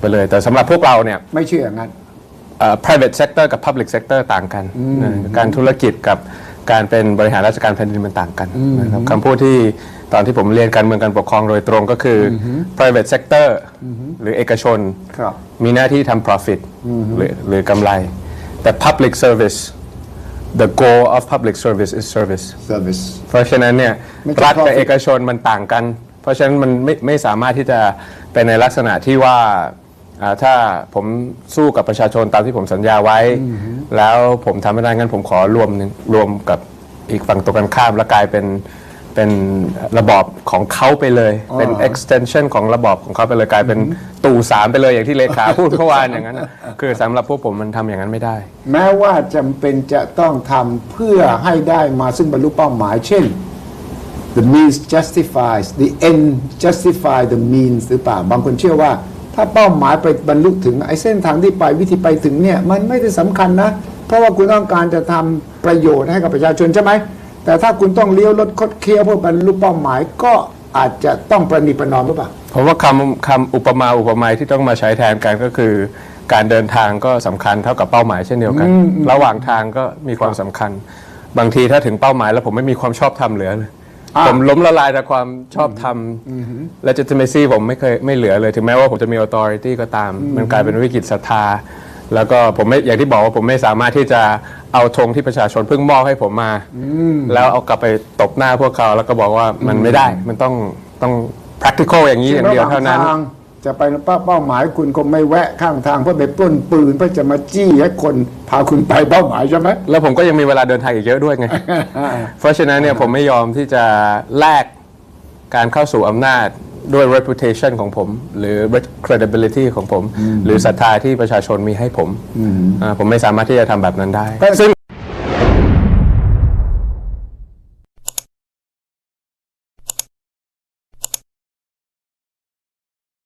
ไปเลย แต่สำหรับพวกเราเนี่ยไม่เชื่ออย่างนั้น เอ่อ private sector กับ public sector ต่างกันนะการธุรกิจกับการเป็นบริหารราชการแผ่นดินมันต่างกันนะครับคำพูดที่ตอนที่ผมเรียนการเมืองการปกครองโดยตรงก็คืออ private sector หรือเอกชน ครับ มีหน้าที่ทำ profit หรือหรือกำไร แต่ public service the goal of public service is service service เพราะฉะนั้นเนี่ยไม่ใช่รัฐกับ profit เอกชนมันต่างกัน เพราะฉะนั้นมันไม่ไม่สามารถที่จะเป็นในลักษณะที่ว่า อ่าถ้าผมสู้กับประชาชนตามที่ผมสัญญาไว้ แล้วผมทำไม่ได้งั้นผมขอรวมหนึ่งรวมกับอีกฝั่งตรงกันข้ามแล้วกลายเป็นเป็นระบอบของเขาไปเลย เป็น extension ของระบอบของเขาไปเลยกลายเป็นตู่สามไปเลยอย่างที่เลขาพูดเมื่อวานอย่างนั้นน่ะคือสำหรับพวกผมมันทำอย่างนั้นไม่ได้ แม้ว่าจำเป็นจะต้องทำเพื่อให้ได้มาซึ่งบรรลุเป้าหมายเช่น the means justifies the end justify the means หรือเปล่า บางคนเชื่อว่า ถ้าเป้าหมายไปบรรลุถึงไอ้เส้นทางที่ไปวิธีไปถึงเนี่ยมันไม่ได้สำคัญนะ เพราะว่าคุณต้องการจะทำประโยชน์ให้กับประชาชนใช่ไหมแต่ถ้าคุณต้องเลี้ยวรถคดเคี้ยวเพื่อบรรลุเป้าหมายก็อาจจะต้องประนีประนอมหรือเปล่าผมว่าคำคำอุปมาอุปไมยที่ต้องมาใช้แทนกันก็คือ การเดินทางก็สำคัญเท่ากับเป้าหมายเช่นเดียวกัน ระหว่างทางก็มีความสำคัญ บางทีถ้าถึงเป้าหมายแล้วผมไม่มีความชอบธรรมเหลือเลยอ่า ผมล้มละลายจากความชอบธรรม legitimacy ผมไม่เคยไม่เหลือเลย ถึงแม้ว่าผมจะมี authority ก็ตาม มันกลายเป็นวิกฤตศรัทธา แล้วก็ผมไม่อย่างที่บอกว่าผมไม่สามารถที่จะเอาธงที่ประชาชนเพิ่งมอบให้ผมมาแล้วเอากลับไปตบหน้าพวกเขาแล้วก็บอกว่ามันไม่ได้มันต้องต้อง practical อย่างนี้อย่างเดียวเท่านั้น ระหว่างทางจะไปเป้าเป้าหมายคุณคงไม่แวะข้างทางเพื่อไปปล้นปืนเพื่อจะมาจี้ให้คนพาคุณไปเป้าหมายใช่ไหมแล้วผมก็ยังมีเวลาเดินทางอีกเยอะด้วยไง เพราะฉะนั้นเนี่ยผมไม่ยอมที่จะแลกการเข้าสู่อำนาจด้วย reputation ของผม หรือ credibility ของผม หรือศรัทธาที่ประชาชนมีให้ผมอ่าผมไม่สามารถที่จะทำแบบนั้นได้ซึ่ง